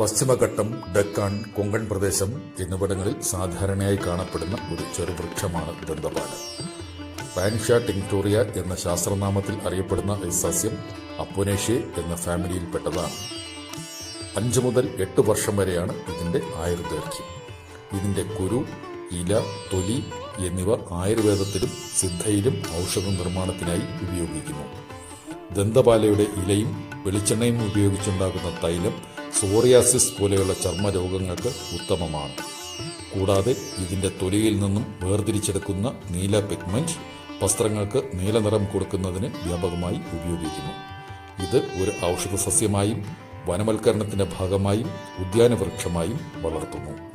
പശ്ചിമഘട്ടം ഡക്കാൻ കൊങ്കൺ പ്രദേശം എന്നിവിടങ്ങളിൽ സാധാരണയായി കാണപ്പെടുന്ന ഒരു ചെറുവൃക്ഷമാണ് ദന്തപാല. പാൻഷ്യ ടിങ്ടോറിയ എന്ന ശാസ്ത്രനാമത്തിൽ അറിയപ്പെടുന്ന ഈ സസ്യം അപ്പോനേഷ്യ എന്ന ഫാമിലിയിൽപ്പെട്ടതാണ് അഞ്ച് മുതൽ എട്ട് വർഷം വരെയാണ് ഇതിന്റെ ആയുർദൈർഘ്യം. ഇതിന്റെ കുരു ഇല തൊലി എന്നിവ ആയുർവേദത്തിലും സിദ്ധയിലും ഔഷധ നിർമ്മാണത്തിനായി ഉപയോഗിക്കുന്നു. ദന്തപാലയുടെ ഇലയും വെളിച്ചെണ്ണയും ഉപയോഗിച്ചുണ്ടാകുന്ന തൈലം സോറിയാസിസ് പോലെയുള്ള ചർമ്മ രോഗങ്ങൾക്ക് ഉത്തമമാണ്. കൂടാതെ ഇതിന്റെ തൊലിയിൽ നിന്നും വേർതിരിച്ചെടുക്കുന്ന നീല പിഗ്മെന്റ് വസ്ത്രങ്ങൾക്ക് നീല നിറം കൊടുക്കുന്നതിന് വ്യാപകമായി ഉപയോഗിക്കുന്നു. ഇത് ഒരു ഔഷധ സസ്യമായും വനവൽക്കരണത്തിന്റെ ഭാഗമായും ഉദ്യാനവൃക്ഷമായും വളർത്തുന്നു.